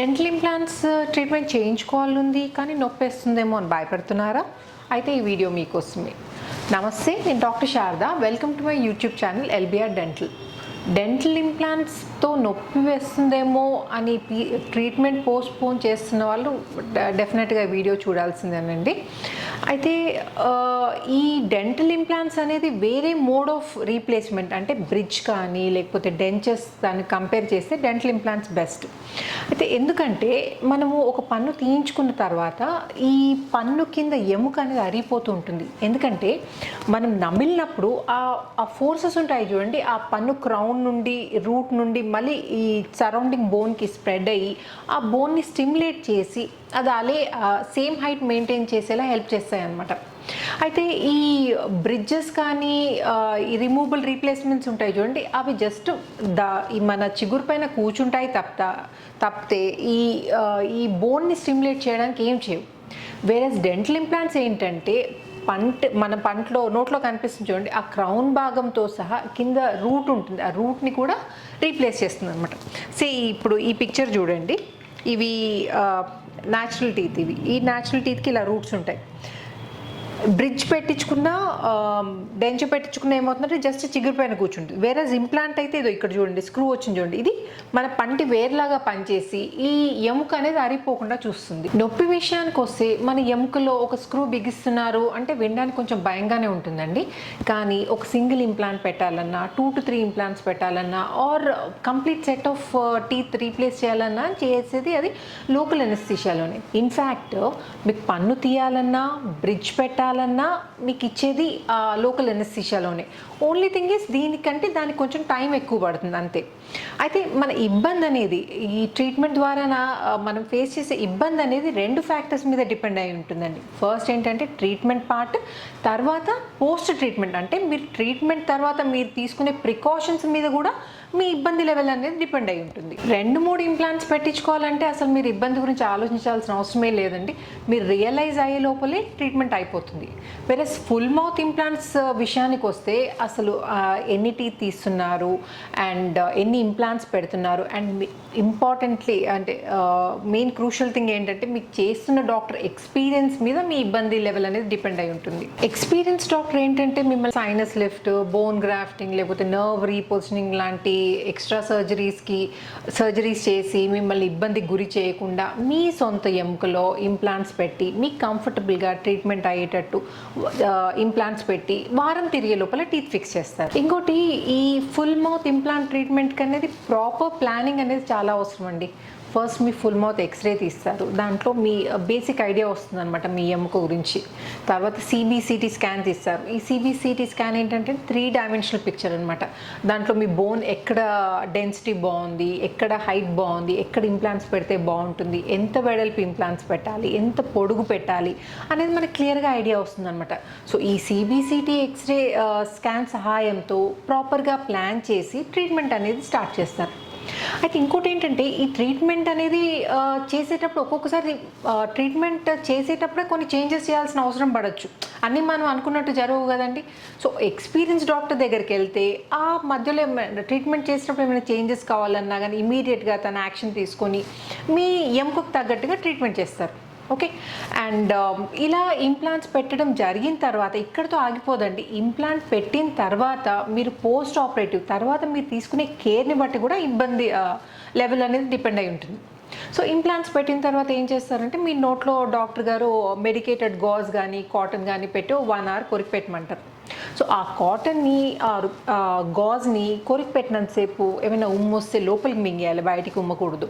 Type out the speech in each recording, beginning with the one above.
Dental implants treatment చేయించుకోవాలనుంది కానీ నొప్పి వేస్తుందేమో అని భయపడుతున్నారా? అయితే ఈ వీడియో మీకోసమే. నమస్తే నేను doctor Sharada. Welcome to my YouTube channel L B R dental dental ఇంప్లాంట్స్తో నొప్పి వేస్తుందేమో అని ట్రీట్మెంట్ పోస్ట్ పోన్ చేస్తున్న వాళ్ళు డెఫినెట్గా వీడియో చూడాల్సిందేనండి. అయితే ఈ డెంటల్ ఇంప్లాంట్స్ అనేది వేరే మోడ్ ఆఫ్ రీప్లేస్మెంట్ అంటే బ్రిడ్జ్ కానీ లేకపోతే డెంచర్స్ దాన్ని కంపేర్ చేస్తే డెంటల్ ఇంప్లాంట్స్ బెస్ట్ అయితే ఎందుకంటే మనము ఒక పన్ను తీయించుకున్న తర్వాత ఈ పన్ను కింద ఎముక అనేది అరిగిపోతూ ఉంటుంది. ఎందుకంటే మనం నమిలినప్పుడు ఆ ఆ ఫోర్సెస్ ఉంటాయి చూడండి ఆ పన్ను క్రౌన్ నుండి రూట్ నుండి మళ్ళీ ఈ సరౌండింగ్ బోన్కి స్ప్రెడ్ అయ్యి ఆ బోన్ని స్టిమ్యులేట్ చేసి అది అలే సేమ్ హైట్ మెయింటైన్ చేసేలా హెల్ప్ చేస్తాయి అన్నమాట అయితే ఈ బ్రిడ్జెస్ కానీ ఈ రిమూవబుల్ రీప్లేస్మెంట్స్ ఉంటాయి చూడండి అవి జస్ట్ దా మన చిగురు పైన కూర్చుంటాయి తప్ప తప్పితే ఈ ఈ బోన్ని స్టిమ్యులేట్ చేయడానికి ఏం చేయవు. వేరే డెంటల్ ఇంప్లాంట్స్ ఏంటంటే పంట మన పంటలో నోట్లో కనిపిస్తుంది చూడండి ఆ క్రౌన్ భాగంతో సహా కింద రూట్ ఉంటుంది ఆ రూట్ని కూడా రీప్లేస్ చేస్తుంది అనమాట సే ఇప్పుడు ఈ పిక్చర్ చూడండి ఇవి న్యాచురల్ టీత్ ఇవి. ఈ న్యాచురల్ టీత్కి ఇలా రూట్స్ ఉంటాయి. బ్రిడ్జ్ పెట్టించుకున్నా బెంచ్ పెట్టించుకున్న ఏమవుతుందంటే జస్ట్ చిగురు పైన కూర్చుంటుంది. వేరే ఇంప్లాంట్ అయితే ఇదో ఇక్కడ చూడండి స్క్రూ వచ్చింది చూడండి. ఇది మన పంటి వేర్లాగా పనిచేసి ఈ ఎముక అనేది అరిపోకుండా చూస్తుంది. నొప్పి విషయానికి వస్తే మన ఎముకలో ఒక స్క్రూ బిగిస్తున్నారు అంటే వినడానికి కొంచెం భయంగానే ఉంటుందండి. కానీ ఒక సింగిల్ ఇంప్లాంట్ పెట్టాలన్నా టూ టు త్రీ ఇంప్లాంట్స్ పెట్టాలన్నా or complete set of teeth replace చేయాలన్నా చేసేది అది లోకల్ ఎనస్థిషియాలోనే ఇన్ఫ్యాక్ట్ మీకు పన్ను తీయాలన్నా బ్రిడ్జ్ పెట్టాలి చేయాలన్నా మీకు ఇచ్చేది లోకల్ ఎనస్థిషియాలోనే. ఓన్లీ థింగ్ ఇస్ దీనికంటే దానికి కొంచెం టైం ఎక్కువ పడుతుంది అంతే. అయితే మన ఇబ్బంది అనేది ఈ ట్రీట్మెంట్ ద్వారా మనం ఫేస్ చేసే ఇబ్బంది అనేది రెండు ఫ్యాక్టర్స్ మీద డిపెండ్ అయి ఉంటుందండి. ఫస్ట్ ఏంటంటే ట్రీట్మెంట్ పార్ట్ తర్వాత పోస్ట్ ట్రీట్మెంట్. అంటే మీరు ట్రీట్మెంట్ తర్వాత మీరు తీసుకునే ప్రికాషన్స్ మీద కూడా మీ ఇబ్బంది లెవెల్ అనేది డిపెండ్ అయి ఉంటుంది. రెండు మూడు ఇంప్లాంట్స్ పెట్టించుకోవాలంటే అసలు మీరు ఇబ్బంది గురించి ఆలోచించాల్సిన అవసరమే లేదండి. మీరు రియలైజ్ అయ్యే లోపలే ట్రీట్మెంట్ అయిపోతుంది. వేరే ఫుల్ మౌత్ ఇంప్లాంట్స్ విషయానికి వస్తే అసలు ఎన్ని టీత్ తీస్తున్నారు అండ్ uh, ఎన్ని ఇంప్లాంట్స్ పెడుతున్నారు అండ్ ఇంపార్టెంట్లీ అంటే మెయిన్ క్రూషియల్ థింగ్ ఏంటంటే మీకు చేస్తున్న డాక్టర్ ఎక్స్పీరియన్స్ మీద మీ ఇబ్బంది లెవెల్ అనేది డిపెండ్ అయి ఉంటుంది. ఎక్స్పీరియన్స్ డాక్టర్ ఏంటంటే మిమ్మల్ని సైనస్ లిఫ్ట్ బోన్ గ్రాఫ్టింగ్ లేకపోతే నర్వ్ రీపోజిషనింగ్ లాంటి ఎక్స్ట్రా సర్జరీస్కి సర్జరీస్ చేసి మిమ్మల్ని ఇబ్బంది గురి చేయకుండా మీ సొంత ఎముకలో ఇంప్లాంట్స్ పెట్టి మీకు కంఫర్టబుల్గా ట్రీట్మెంట్ అయ్యేటట్టు ఇంప్లాంట్స్ పెట్టి వారం తిరిగే లోపల టీత్ ఫిక్స్ చేస్తారు. ఇంకోటి ఈ ఫుల్ మౌత్ ఇంప్లాంట్ ట్రీట్మెంట్కి అనేది ప్రాపర్ ప్లానింగ్ అనేది చాలా అవసరం అండి ఫస్ట్ మీ ఫుల్ మౌత్ ఎక్స్రే తీస్తారు. దాంట్లో మీ బేసిక్ ఐడియా వస్తుంది అనమాట మీ ఎముక గురించి. తర్వాత సిబిసిటీ స్కాన్ తీస్తారు. ఈ సిబిసిటీ స్కాన్ ఏంటంటే త్రీ డైమెన్షనల్ పిక్చర్ అనమాట దాంట్లో మీ బోన్ ఎక్కడ డెన్సిటీ బాగుంది ఎక్కడ హైట్ బాగుంది ఎక్కడ ఇంప్లాంట్స్ పెడితే బాగుంటుంది ఎంత వెడల్పు ఇంప్లాంట్స్ పెట్టాలి ఎంత పొడుగు పెట్టాలి అనేది మనకి క్లియర్గా ఐడియా వస్తుంది అనమాట సో ఈ సిబిసిటీ ఎక్స్రే స్కాన్ సహాయంతో ప్రాపర్గా ప్లాన్ చేసి ట్రీట్మెంట్ అనేది స్టార్ట్ చేస్తారు. అయితే ఇంకోటి ఏంటంటే ఈ ట్రీట్మెంట్ అనేది చేసేటప్పుడు ఒక్కొక్కసారి ట్రీట్మెంట్ చేసేటప్పుడే కొన్ని చేంజెస్ చేయాల్సిన అవసరం పడవచ్చు అన్నీ మనం అనుకున్నట్టు జరగవు కదండి. సో ఎక్స్పీరియన్స్ డాక్టర్ దగ్గరికి వెళ్తే ఆ మధ్యలో ఏమైనా ట్రీట్మెంట్ చేసేటప్పుడు ఏమైనా చేంజెస్ కావాలన్నా కానీ ఇమీడియట్గా తన యాక్షన్ తీసుకొని మీ ఎముకకు తగ్గట్టుగా ట్రీట్మెంట్ చేస్తారు. ఓకే. అండ్ um, ఇలా ఇంప్లాంట్స్ పెట్టడం జరిగిన తర్వాత ఇక్కడతో ఆగిపోదండి. ఇంప్లాంట్ పెట్టిన తర్వాత మీరు పోస్ట్ ఆపరేటివ్ తర్వాత మీరు తీసుకునే కేర్ని బట్టి కూడా ఇబ్బంది uh, లెవెల్ అనేది డిపెండ్ అయి ఉంటుంది. సో ఇంప్లాంట్స్ పెట్టిన తర్వాత ఏం చేస్తారంటే మీ నోట్లో డాక్టర్ గారు మెడికేటెడ్ గాజ్ కానీ కాటన్ కానీ పెట్టి వన్ అవర్ కొరికి పెట్టమంటారు. సో ఆ కాటన్ని ఆ గాజ్ని కొరికి పెట్టినంతసేపు ఏమైనా ఉమ్ము వస్తే లోపలికి మింగేయాలి బయటికి ఉమ్మకూడదు.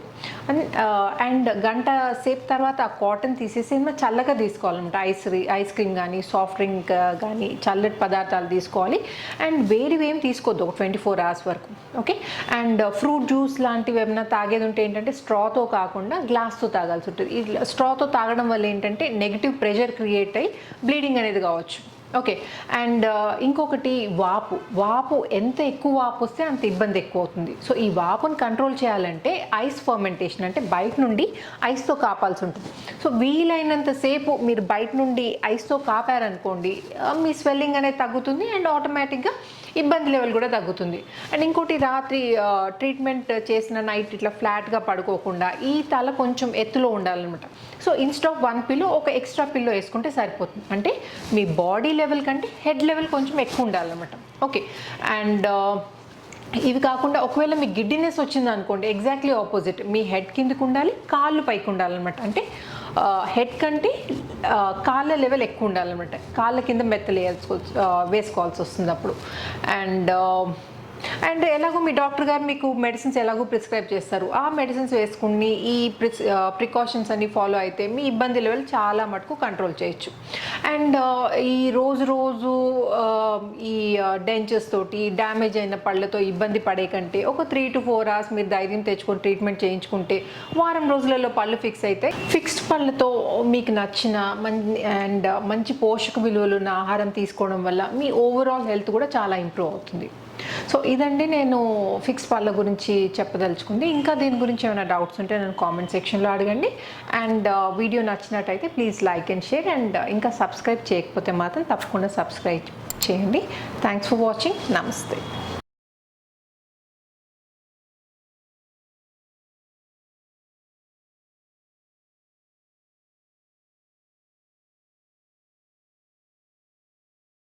అండ్ అండ్ గంట సేపు తర్వాత ఆ కాటన్ తీసేసి ఏమైనా చల్లగా తీసుకోవాలన్నమాట. ఐస్ ఐస్ క్రీమ్ కానీ సాఫ్ట్ డ్రింక్ కానీ చల్లటి పదార్థాలు తీసుకోవాలి. అండ్ వేడివి ఏం తీసుకోవద్దు ఒక ట్వంటీ ఫోర్ అవర్స్ వరకు. ఓకే? అండ్ ఫ్రూట్ జ్యూస్ లాంటివి ఏమైనా తాగేది ఉంటే ఏంటంటే స్ట్రాతో కాకుండా గ్లాస్తో తాగాల్సి ఉంటుంది. ఈ స్ట్రాతో తాగడం వల్ల ఏంటంటే నెగిటివ్ ప్రెషర్ క్రియేట్ అయ్యి బ్లీడింగ్ అనేది కావచ్చు. ఓకే అండ్ uh, ఇంకొకటి వాపు. వాపు ఎంత ఎక్కువ వాపు వస్తే అంత ఇబ్బంది ఎక్కువ అవుతుంది. సో ఈ వాపుని కంట్రోల్ చేయాలంటే ఐస్ ఫర్మెంటేషన్ అంటే బయట నుండి ఐస్తో కాపాల్సి ఉంటుంది. సో వీలైనంతసేపు మీరు బయట నుండి ఐస్తో కాపారనుకోండి uh, మీ స్వెల్లింగ్ అనేది తగ్గుతుంది అండ్ ఆటోమేటిక్గా ఇబ్బంది లెవెల్ కూడా తగ్గుతుంది. అండ్ ఇంకోటి రాత్రి ట్రీట్మెంట్ చేసిన నైట్ ఇట్లా ఫ్లాట్గా పడుకోకుండా ఈ తల కొంచెం ఎత్తులో ఉండాలన్నమాట. So instead of one pillow ఒక ఎక్స్ట్రా పిల్లో వేసుకుంటే సరిపోతుంది. అంటే మీ బాడీ లెవెల్ కంటే హెడ్ లెవెల్ కొంచెం ఎక్కువ ఉండాలన్నమాట. ఓకే. అండ్ ఇవి కాకుండా ఒకవేళ మీ గిడ్డినెస్ వచ్చింది అనుకోండి ఎగ్జాక్ట్లీ ఆపోజిట్. మీ హెడ్ కిందకు ఉండాలి కాళ్ళు పైకి ఉండాలన్నమాట. అంటే హెడ్ కంటే కాళ్ళ లెవెల్ ఎక్కువ ఉండాలన్నమాట. కాళ్ళ కింద మెత్తలు వేసుకోవచ్చు వేసుకోవాల్సి వస్తుంది అప్పుడు. అండ్ అండ్ ఎలాగో మీ డాక్టర్ గారు మీకు మెడిసిన్స్ ఎలాగో ప్రిస్క్రైబ్ చేస్తారు. ఆ మెడిసిన్స్ వేసుకుని ఈ ప్రికాషన్స్ అన్ని ఫాలో అయితే మీ ఇబ్బంది లెవెల్ చాలా మటుకు కంట్రోల్ చేయొచ్చు. అండ్ ఈ రోజు రోజు ఈ డెంచెస్ తోటి డ్యామేజ్ అయిన పళ్ళతో ఇబ్బంది పడే కంటే ఒక త్రీ టు ఫోర్ అవర్స్ మీరు ధైర్యం తెచ్చుకొని ట్రీట్మెంట్ చేయించుకుంటే వారం రోజులలో పళ్ళు ఫిక్స్ అయితే ఫిక్స్డ్ పళ్ళతో మీకు నచ్చిన అండ్ మంచి పోషక విలువలు ఉన్న ఆహారం తీసుకోవడం వల్ల మీ ఓవరాల్ హెల్త్ కూడా చాలా ఇంప్రూవ్ అవుతుంది. సో ఇదండి నేను ఫిక్స్ పళ్ళ గురించి చెప్పదలుచుకుంది. ఇంకా దీని గురించి ఏమైనా డౌట్స్ ఉంటే నేను కామెంట్ సెక్షన్లో అడగండి. అండ్ uh, వీడియో నచ్చినట్టయితే please like and share and ఇంకా సబ్స్క్రైబ్ చేయకపోతే మాత్రం తప్పకుండా సబ్స్క్రైబ్ చేయండి. థ్యాంక్స్ ఫర్ వాచింగ్ నమస్తే